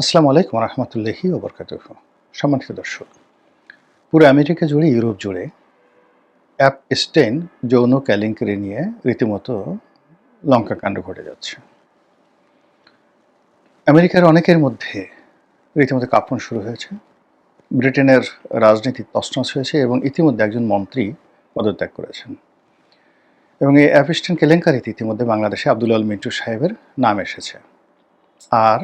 আসসালামু আলাইকুম রহমতুল্লাহি ওবরকাত সম্মানিত দর্শক, পুরো আমেরিকা জুড়ে, ইউরোপ জুড়ে অ্যাপ স্টেন যৌন কেলেঙ্কারি নিয়ে রীতিমতো লঙ্কাকাণ্ড ঘটে যাচ্ছে। আমেরিকার অনেকের মধ্যে রীতিমতো কাঁপন শুরু হয়েছে। ব্রিটেনের রাজনীতি তছনছ হয়েছে এবং ইতিমধ্যে একজন মন্ত্রী পদত্যাগ করেছেন। এবং এই অ্যাপ স্টেন কেলেঙ্কারিতে ইতিমধ্যে বাংলাদেশে আব্দুল আল মিন্টু সাহেবের নাম এসেছে। আর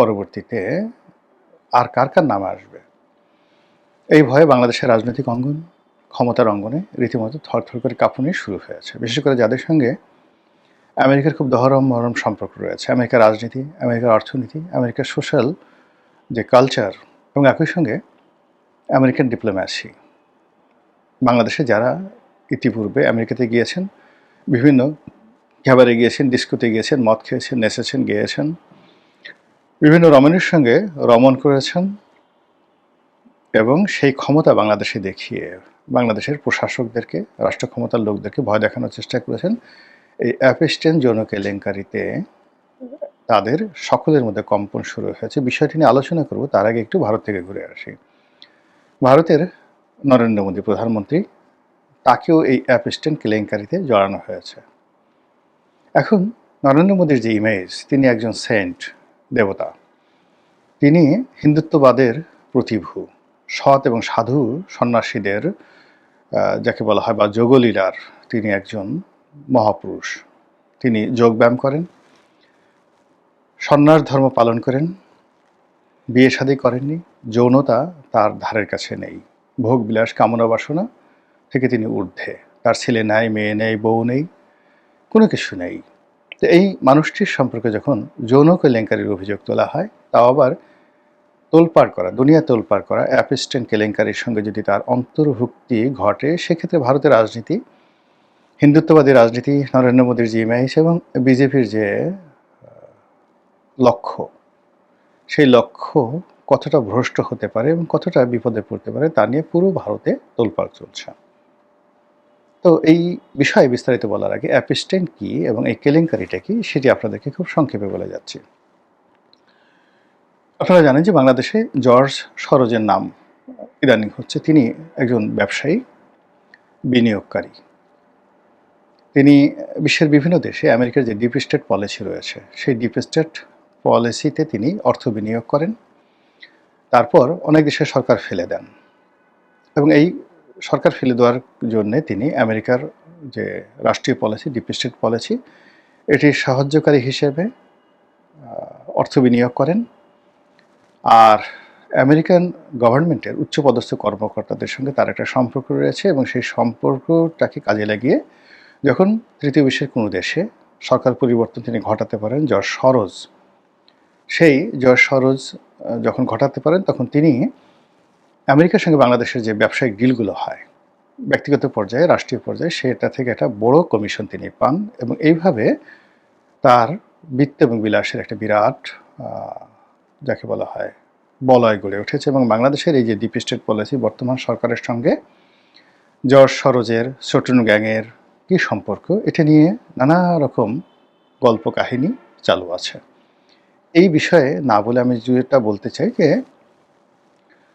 পরবর্তীতে আর কার কার নাম আসবে? এই ভয়ে বাংলাদেশের রাজনৈতিক অঙ্গন, ক্ষমতার অঙ্গনে রীতিমতো থরথর করে কাঁপুনি শুরু হয়েছে বিশেষ করে যাদের সঙ্গে আমেরিকার খুব দহরম মহরম সম্পর্ক রয়েছে। আমেরিকার রাজনীতি, আমেরিকার অর্থনীতি, আমেরিকার সোশ্যাল যে কালচার এবং একই সঙ্গে আমেরিকান ডিপ্লোম্যাসি। বাংলাদেশে যারা ইতিপূর্বে আমেরিকাতে গিয়েছেন, বিভিন্ন খাবারে গিয়েছেন, ডিস্কোতে গিয়েছেন, মদ খেয়েছেন, নেচেছেন, গিয়েছেন বিভিন্ন রমণীর সঙ্গে রমণ করেছেন এবং সেই ক্ষমতা বাংলাদেশে দেখিয়ে বাংলাদেশের প্রশাসকদেরকে রাষ্ট্র ক্ষমতার লোকদেরকে ভয় দেখানোর চেষ্টা করেছেন। এই অ্যাপেস্টেন যৌন কেলেঙ্কারিতে তাদের সকলের মধ্যে কম্পন শুরু হয়েছে। বিষয়টি নিয়ে আলোচনা করব, তার আগে একটু ভারত থেকে ঘুরে আসি। ভারতের নরেন্দ্র মোদী প্রধানমন্ত্রী, তাকেও এই অ্যাপেস্টেন কেলেঙ্কারিতে জড়ানো হয়েছে। এখন নরেন্দ্র মোদীর যে ইমেজ, তিনি একজন সেন্ট। দেবতা। তিনি হিন্দুত্ববাদের প্রতিভু, সৎ এবং সাধু সন্ন্যাসীদের যাকে বলা হয় বা যোগলীলার তিনি একজন মহাপুরুষ। তিনি যোগব্যায়াম করেন, সন্ন্যাস ধর্ম পালন করেন, বিয়ে শাদী করেননি, যৌনতা তার ধারের কাছে নেই। ভোগ, বিলাস, কামনা, বাসনা থেকে তিনি ঊর্ধ্বে। তার ছেলে নাই, মেয়ে নেই, বউ নেই, কোনো কিছু নেই। তো এই মানুষটির সম্পর্কে যখন যৌন কেলেঙ্কারির অভিযোগ তোলা হয়, তাও আবার তোলপাড় করা, দুনিয়া তোলপাড় করা, অ্যাপিস্টেন্ট কেলেঙ্কারির সঙ্গে যদি তার অন্তর্ভুক্তি ঘটে, সেক্ষেত্রে ভারতের রাজনীতি, হিন্দুত্ববাদী রাজনীতি, নরেন্দ্র মোদীর যে ইমেজ এবং বিজেপির যে লক্ষ্য, সেই লক্ষ্য কতটা ভ্রষ্ট হতে পারে এবং কতটা বিপদে পড়তে পারে, তা নিয়ে পুরো ভারতে তোলপাড় চলছে। তো এই বিষয়ে বিস্তারিত বলার আগে অ্যাপিস্টেন্ট কি এবং এই কেলেঙ্কারিটা কি সেটি আপনাদেরকে খুব সংক্ষেপে বলে যাচ্ছি। আপনারা জানেন যে বাংলাদেশে জর্জ সরোজের নাম, ইদানিং হচ্ছে তিনি একজন ব্যবসায়ী, বিনিয়োগকারী। তিনি বিশ্বের বিভিন্ন দেশে আমেরিকার যে ডিপ স্টেট পলিসি রয়েছে, সেই ডিপ স্টেট পলিসিতে তিনি অর্থ বিনিয়োগ করেন। তারপর অনেক দেশের সরকার ফেলে দেন। এবং এই সরকার ফেলে দেওয়ার জন্য তিনি আমেরিকার যে রাষ্ট্রীয় পলিসি ডিপ স্টেট পলিসি এটির সাহায্যকারী হিসেবে অর্থ বিনিয়োগ করেন। আর আমেরিকান গভর্নমেন্টের উচ্চপদস্থ কর্মকর্তাদের সঙ্গে তার একটা সম্পর্ক রয়েছে এবং সেই সম্পর্কটাকে কাজে লাগিয়ে যখন তৃতীয় বিশ্বের কোনো দেশে সরকার পরিবর্তন তিনি ঘটাতে পারেন যশ সরোজ, সেই যশ সরোজ যখন ঘটাতে পারেন, তখন তিনি আমেরিকার সঙ্গে বাংলাদেশের যে ব্যবসায়িক ডিলগুলো হয়, ব্যক্তিগত পর্যায়ে, রাষ্ট্রীয় পর্যায়ে, সেটা থেকে একটা বড় কমিশন তিনি পান এবং এইভাবে তার বৃত্ত এবং বিলাসের একটা বিরাট যাকে বলা হয়, বলয় গড়ে উঠেছে এবং বাংলাদেশের এই যে ডিপ স্টেট পলিসি বর্তমান সরকারের সঙ্গে জর্জ সরোজের ছোটন গ্যাংয়ের কি সম্পর্ক, এটা নিয়ে নানা রকম গল্প কাহিনী চালু আছে। এই বিষয়ে না বলে আমি যেটা বলতে চাই যে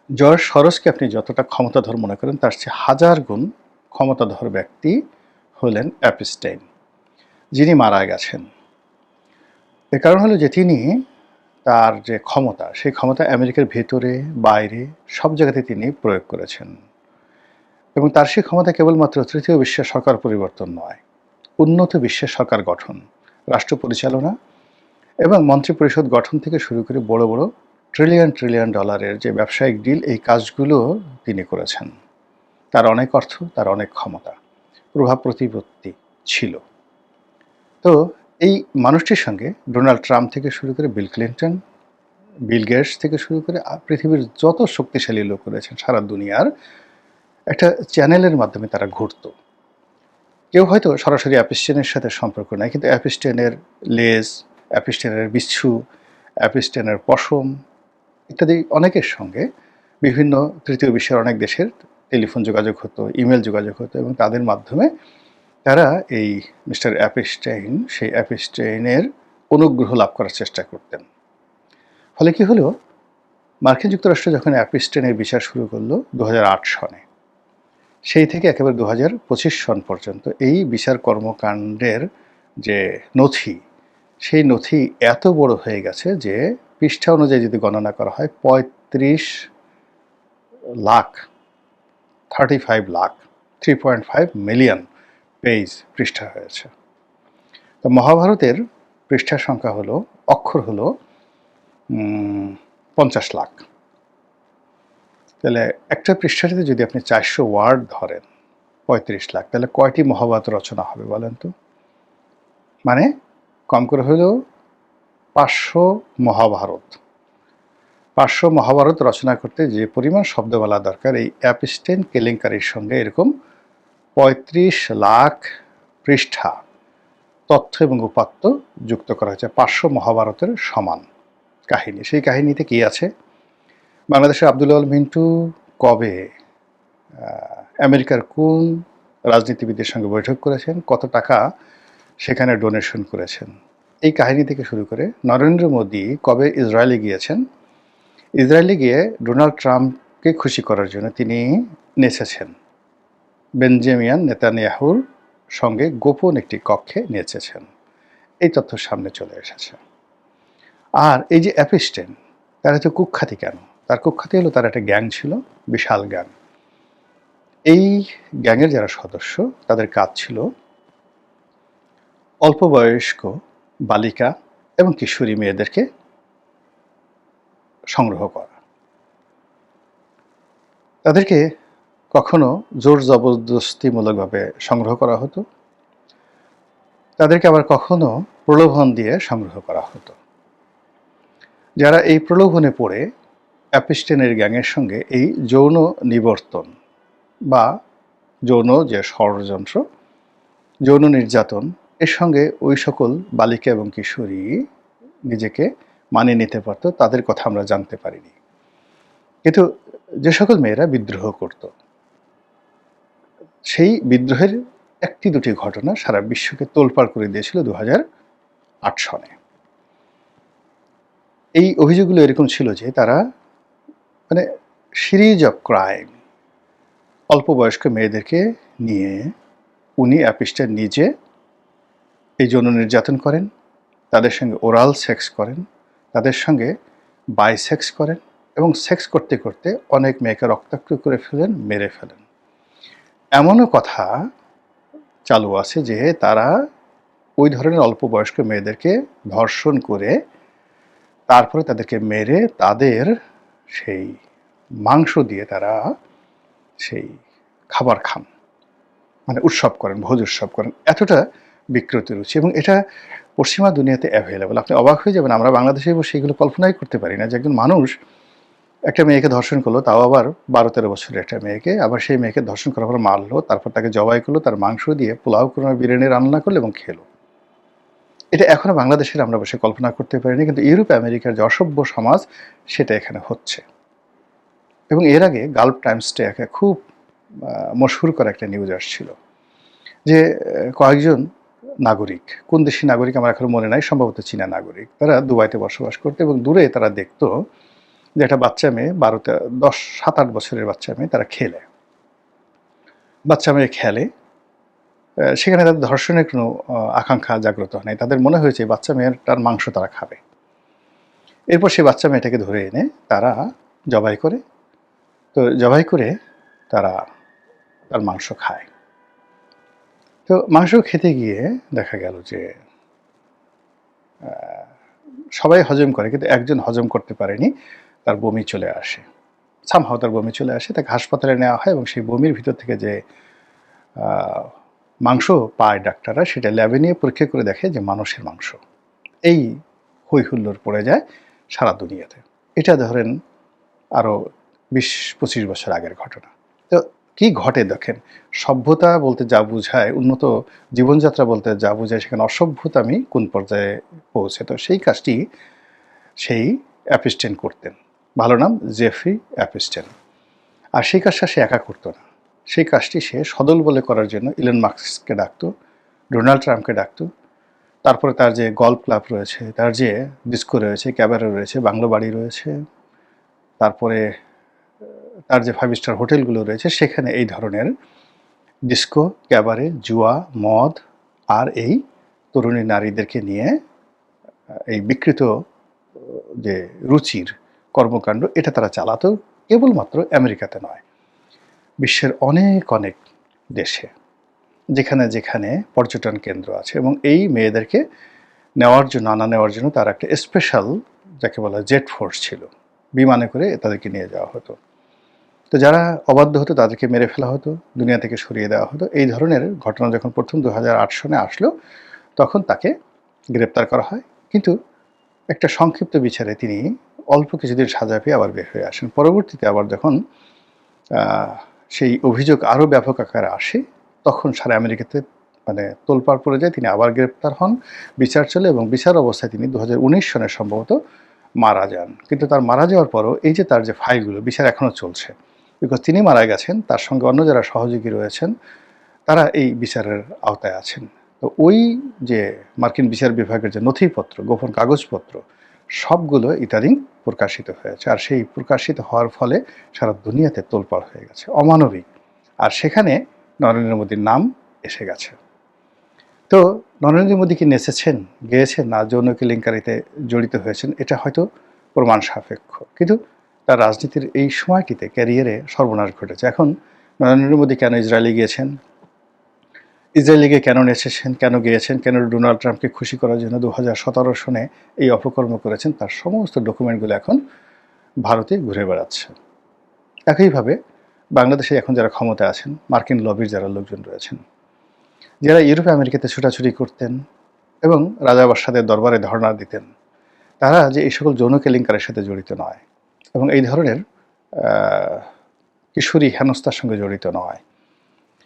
জর্জ সরোজকে আপনি যতটা ক্ষমতাধর মনে করেন, তার চেয়ে হাজার গুণ ক্ষমতাধর ব্যক্তি হলেন অ্যাপিস্টাইন, যিনি মারা গেছেন। এর কারণ হলো যে তিনি তার যে ক্ষমতা, সেই ক্ষমতা আমেরিকার ভেতরে, বাইরে, সব জায়গাতে তিনি প্রয়োগ করেছেন। এবং তার সেই ক্ষমতা কেবলমাত্র তৃতীয় বিশ্বের সরকার পরিবর্তন নয়, উন্নত বিশ্বের সরকার গঠন, রাষ্ট্র পরিচালনা এবং মন্ত্রী পরিষদ গঠন থেকে শুরু করে বড় বড় ট্রিলিয়ন ট্রিলিয়ন ডলারের যে ব্যবসায়িক ডিল এই কাজগুলো তিনি করেছেন। তার অনেক অর্থ, তার অনেক ক্ষমতা প্রভাব প্রতিপত্তি ছিল। তো এই মানুষটির সঙ্গে ডোনাল্ড ট্রাম্প থেকে শুরু করে বিল ক্লিন্টন, বিল গেটস থেকে শুরু করে পৃথিবীর যত শক্তিশালী লোক রয়েছেন, সারা দুনিয়ার একটা চ্যানেলের মাধ্যমে তারা ঘুরত। কেউ হয়তো সরাসরি অ্যাপিস্টেনের সাথে সম্পর্ক নাই, কিন্তু অ্যাপিস্টেনের লেজ, অ্যাপিস্টেনের বিচ্ছু, অ্যাপিস্টেনের পশম ইত্যাদি অনেকের সঙ্গে বিভিন্ন তৃতীয় বিশ্বের অনেক দেশের টেলিফোন যোগাযোগ হতো, ইমেল যোগাযোগ হতো এবং তাদের মাধ্যমে তারা এই মিস্টার অ্যাপিস্টাইন, সেই অ্যাপিস্টাইনের অনুগ্রহ লাভ করার চেষ্টা করতেন। ফলে কি হলো? মার্কিন যুক্তরাষ্ট্র যখন অ্যাপিস্টেনের বিচার শুরু করল দু হাজার আট সনে, সেই থেকে একেবারে দু হাজার পঁচিশ সন পর্যন্ত এই বিচার কর্মকাণ্ডের যে নথি, সেই নথি এত বড় হয়ে গেছে যে পৃষ্ঠা অনুযায়ী যদি গণনা করা হয়, পঁয়ত্রিশ lakh thirty five lakh three point five million page পৃষ্ঠা হয়েছে। তো মহাভারতের পৃষ্ঠার সংখ্যা হলো, অক্ষর হলো পঞ্চাশ লাখ। তাহলে একটা পৃষ্ঠাটিতে যদি আপনি চারশো ওয়ার্ড ধরেন, পঁয়ত্রিশ লাখ, তাহলে কয়টি মহাভারত রচনা হবে বলেন তো? মানে কম করে হলেও পাঁচশো মহাভারত। পাঁচশো মহাভারত রচনা করতে যে পরিমাণ শব্দ বলা দরকার, এই অ্যাপিস্টেন কেলেঙ্কারির সঙ্গে এরকম পঁয়ত্রিশ লাখ পৃষ্ঠা তথ্য এবং উপাত্ত যুক্ত করা হয়েছে। পাঁচশো মহাভারতের সমান কাহিনী। সেই কাহিনীতে কি আছে? বাংলাদেশের আব্দুল আল মিন্টু কবে আমেরিকার কোন রাজনীতিবিদের সঙ্গে বৈঠক করেছেন, কত টাকা সেখানে ডোনেশন করেছেন? এই কাহিনী থেকে শুরু করে নরেন্দ্র মোদী কবে ইসরায়েলে গিয়েছেন, ইসরায়েলে গিয়ে ডোনাল্ড ট্রাম্পকে খুশি করার জন্য তিনি নেচেছেন। বেঞ্জামিয়ান নেতানিয়াহুর সঙ্গে গোপন একটি কক্ষে নেচেছেন। এই তথ্য সামনে চলে এসেছে। আর এই যে অ্যাপিস্টেন তার এত কুখ্যাতি কেন? তার কুখ্যাতি হলো তার একটা গ্যাং ছিল, বিশাল গ্যাং। এই গ্যাংয়ের যারা সদস্য, তাদের কাজ ছিল অল্প বয়স্ক বালিকা এবং কিশোরী মেয়েদেরকে সংগ্রহ করা। তাদেরকে কখনো জোর জবরদস্তিমূলকভাবে সংগ্রহ করা হতো। তাদেরকে আবার কখনো প্রলোভন দিয়ে সংগ্রহ করা হতো। যারা এই প্রলোভনে পড়ে, অ্যাপিস্টেনের গ্যাংয়ের সঙ্গে এই যৌন নিবর্তন বা যৌন যে ষড়যন্ত্র, যৌন নির্যাতন এর সঙ্গে ওই সকল বালিকা এবং কিশোরী নিজেকে মানিয়ে নিতে পারতো, তাদের কথা আমরা জানতে পারিনি। কিন্তু যে সকল মেয়েরা বিদ্রোহ করত, সেই বিদ্রোহের একটি দুটি ঘটনা সারা বিশ্বকে তোলপাড় করে দিয়েছিল দু হাজার আট সনে। এই অভিযোগগুলো এরকম ছিল যে তারা মানে সিরিজ অফ ক্রাইম, অল্প বয়স্ক মেয়েদেরকে নিয়ে উনি অ্যাপিস্টার নিজে এই যৌন নির্যাতন করেন, তাদের সঙ্গে ওরাল সেক্স করেন, তাদের সঙ্গে বাইসেক্স করেন এবং সেক্স করতে করতে অনেক মেয়েকে রক্তাক্ত করে ফেলেন, মেরে ফেলেন। এমনও কথা চালু আছে যে তারা ওই ধরনের অল্প বয়স্ক মেয়েদেরকে ধর্ষণ করে তারপরে তাদেরকে মেরে তাদের সেই মাংস দিয়ে তারা সেই খাবার খান। মানে উৎসব করেন, ভোজ উৎসব করেন। এতটা বিকৃত রুচি এবং এটা পশ্চিমা দুনিয়াতে অ্যাভেলেবল আপনি অবাক হয়ে যাবেন, আমরা বাংলাদেশে বসে এগুলো কল্পনাই করতে পারি না যে একজন মানুষ একটা মেয়েকে ধর্ষণ করল, তাও আবার বারো তেরো বছরের একটা মেয়েকে, আবার সেই মেয়েকে ধর্ষণ করার পর মারলো, তারপর তাকে জবাই করল, তার মাংস দিয়ে পোলাও করে বিরিয়ানি রান্না করল এবং খেলো। এটা এখনও বাংলাদেশের আমরা বসে কল্পনা করতে পারিনি, কিন্তু ইউরোপ, আমেরিকার যে অসভ্য সমাজ, সেটা এখানে হচ্ছে। এবং এর আগে গালফ টাইমসটা একটা খুব মশহুর করা একটা নিউজ আসছিল যে কয়েকজন নাগরিক। কোন দেশের নাগরিক আমার এখন মনে নাই, সম্ভবত চীনা নাগরিক। তারা দুবাইতে বসবাস করতো এবং দূরে তারা দেখতো যে একটা বাচ্চা মেয়ে বারোতে দশ সাত আট বছরের বাচ্চা মেয়ে তারা খেলে। বাচ্চা মেয়ে খেলে। সেখানে তাদের ধর্ষণের কোনো আকাঙ্ক্ষা জাগ্রত হয় নাই। তাদের মনে হয়েছে বাচ্চা মেয়েটার মাংস তারা খাবে। এরপর সেই বাচ্চা মেয়েটাকে ধরে এনে তারা জবাই করে। তো জবাই করে তারা তার মাংস খায়। তো মাংস খেতে গিয়ে দেখা গেল যে সবাই হজম করে, কিন্তু একজন হজম করতে পারেনি, তার বমি চলে আসে। সামহাও তার বমি চলে আসে, তাকে হাসপাতালে নেওয়া হয় এবং সেই বমির ভিতর থেকে যে মাংস পায় ডাক্তাররা, সেটা ল্যাবে নিয়ে পরীক্ষা করে দেখে যে মানুষের মাংস। এই হই হুল্লোড় পড়ে যায় সারা দুনিয়াতে। এটা ধরেন আরও বিশ পঁচিশ বছর আগের ঘটনা। তো কি ঘটে দেখেন? সভ্যতা বলতে যা বোঝায়, উন্নত জীবনযাত্রা বলতে যা বোঝায়, সেখানে অসভ্যতা আমি কোন পর্যায়ে পৌঁছে। তো সেই কাজটি সেই অ্যাপিস্টেন করতেন। ভালো নাম জেফি অ্যাপিস্টেন। আর সেই কাজটা সে একা করতো না। সেই কাজটি সে সদল বলে করার জন্য ইলন মার্কসকে ডাকতো, ডোনাল্ড ট্রাম্পকে ডাকতো। তারপরে তার যে গল্ফ ক্লাব রয়েছে, তার যে ডিস্কো রয়েছে, ক্যাবারে রয়েছে, বাংলো বাড়ি রয়েছে, তারপরে তার যে ফাইভ স্টার হোটেলগুলো রয়েছে, সেখানে এই ধরনের ডিস্কো ক্যাবারে জুয়া, মদ আর এই তরুণী নারীদেরকে নিয়ে এই বিকৃত যে রুচির কর্মকাণ্ড, এটা তারা চালাতো কেবলমাত্র আমেরিকাতে নয়, বিশ্বের অনেক অনেক দেশে, যেখানে যেখানে পর্যটন কেন্দ্র আছে এবং এই মেয়েদেরকে নেওয়ার জন্য, আনা নেওয়ার জন্য তার একটা স্পেশাল যাকে বলা জেট ফোর্স ছিল, বিমানে করে তাদেরকে নিয়ে যাওয়া হতো। তো যারা অবাধ্য হতো, তাদেরকে মেরে ফেলা হতো, দুনিয়া থেকে সরিয়ে দেওয়া হতো। এই ধরনের ঘটনা যখন প্রথম দু হাজার আট সনে আসলো, তখন তাকে গ্রেপ্তার করা হয়। কিন্তু একটা সংক্ষিপ্ত বিচারে তিনি অল্প কিছুদিন সাজা পেয়ে আবার বের হয়ে আসেন। পরবর্তীতে আবার যখন সেই অভিযোগ আরও ব্যাপক আকারে আসে, তখন সারা আমেরিকাতে মানে তোলপাড় পড়ে যায়, তিনি আবার গ্রেপ্তার হন। বিচার চলে এবং বিচার অবস্থায় তিনি দু হাজার উনিশ সনে সম্ভবত মারা যান। কিন্তু তার মারা যাওয়ার পরও এই যে তার যে ফাইলগুলো, বিচার এখনও চলছে বিকজ তিনি মারা গেছেন, তার সঙ্গে অন্য যারা সহযোগী রয়েছেন, তারা এই বিচারের আওতায় আছেন। তো ওই যে মার্কিন বিচার বিভাগের যে নথিপত্র, গোপন কাগজপত্র, সবগুলো ইদানিং প্রকাশিত হয়েছে। আর সেই প্রকাশিত হওয়ার ফলে সারা দুনিয়াতে তোলপাড় হয়ে গেছে, অমানবিক। আর সেখানে নরেন্দ্র মোদীর নাম এসে গেছে। তো নরেন্দ্র মোদী কি নেচেছেন, গেয়েছেন, না যৌন কেলেঙ্কারিতে জড়িত হয়েছেন, এটা হয়তো প্রমাণ সাপেক্ষ। কিন্তু তার রাজনীতির এই সময়টিতে ক্যারিয়ারে সর্বনাশ ঘটেছে। এখন নরেন্দ্র মোদী কেন ইসরায়েলে গিয়েছেন? ইসরায়েলে গিয়ে কেন এসেছেন কেন গিয়েছেন? কেন ডোনাল্ড ট্রাম্পকে খুশি করার জন্য দু হাজার সতেরো সনে এই অপকর্ম করেছেন? তার সমস্ত ডকুমেন্টগুলো এখন ভারতে ঘুরে বেড়াচ্ছে। একইভাবে বাংলাদেশে এখন যারা ক্ষমতায় আছেন, মার্কিন লবির যারা লোকজন রয়েছেন, যারা ইউরোপ আমেরিকাতে ছুটাছুটি করতেন এবং রাজা বাদশাদের দরবারে ধর্ণা দিতেন, তারা যে এই সকল যৌন কেলেঙ্কারের সাথে জড়িত নয়। এবং এই ধরনের কিশোরী হেনস্থার সঙ্গে জড়িত নয়।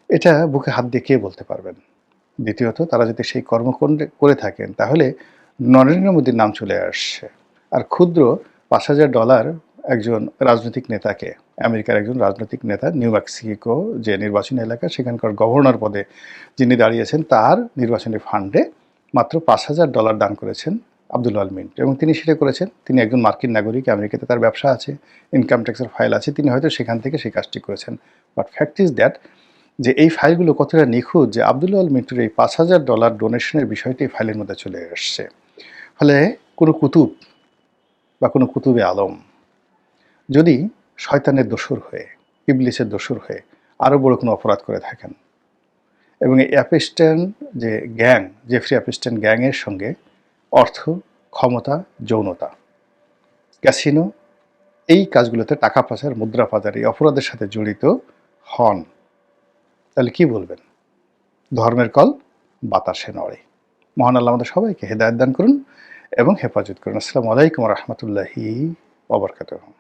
এটা বুকে হাত দিয়ে কে বলতে পারবেন? দ্বিতীয়ত, তারা যদি সেই কর্মকাণ্ড করে থাকেন, তাহলে নরেন্দ্র মোদীর নাম চলে আসছে। আর ক্ষুদ্র পাঁচ হাজার ডলার একজন রাজনৈতিক নেতাকে, আমেরিকার একজন রাজনৈতিক নেতা, নিউ মেক্সিকো যে নির্বাচনী এলাকা, সেখানকার গভর্নর পদে যিনি দাঁড়িয়েছেন, তার নির্বাচনী ফান্ডে মাত্র পাঁচ হাজার ডলার দান করেছেন আব্দুল আল মিন্ট এবং তিনি সেটা করেছেন। তিনি একজন মার্কিন নাগরিক, আমেরিকাতে তার ব্যবসা আছে ইনকাম ট্যাক্সের ফাইল আছে। তিনি হয়তো সেখান থেকে সেই কাজটি করেছেন। বাট ফ্যাক্ট ইজ দ্যাট যে এই ফাইলগুলো কতটা নিখুঁত, যে আব্দুল আল মিন্টুর এই পাঁচ হাজার ডলার ডোনেশনের বিষয়টি ফাইলের মধ্যে চলে এসছে। ফলে কোনো কুতুব বা কোনো কুতুবে আলম যদি শয়তানের দোসর হয়ে, ইবলিসের দোসর হয়ে আরও বড় কোনো অপরাধ করে থাকেন এবং এই অ্যাপিস্টেন যে গ্যাং জেফ্রি অ্যাপিস্টেন গ্যাংয়ের সঙ্গে অর্থ, ক্ষমতা, যৌনতা। ক্যাসিনো এই কাজগুলোতে টাকা পাচার মুদ্রা পাচার, এই অপরাধের সাথে জড়িত হন। তাহলে কি বলবেন? ধর্মের কল বাতাসে নড়ে। মহান আল্লাহ আমাদের সবাইকে হেদায়ত দান করুন এবং হেফাজত করুন। আসসালামু আলাইকুম রহমতুল্লাহি ওবরকাতুহ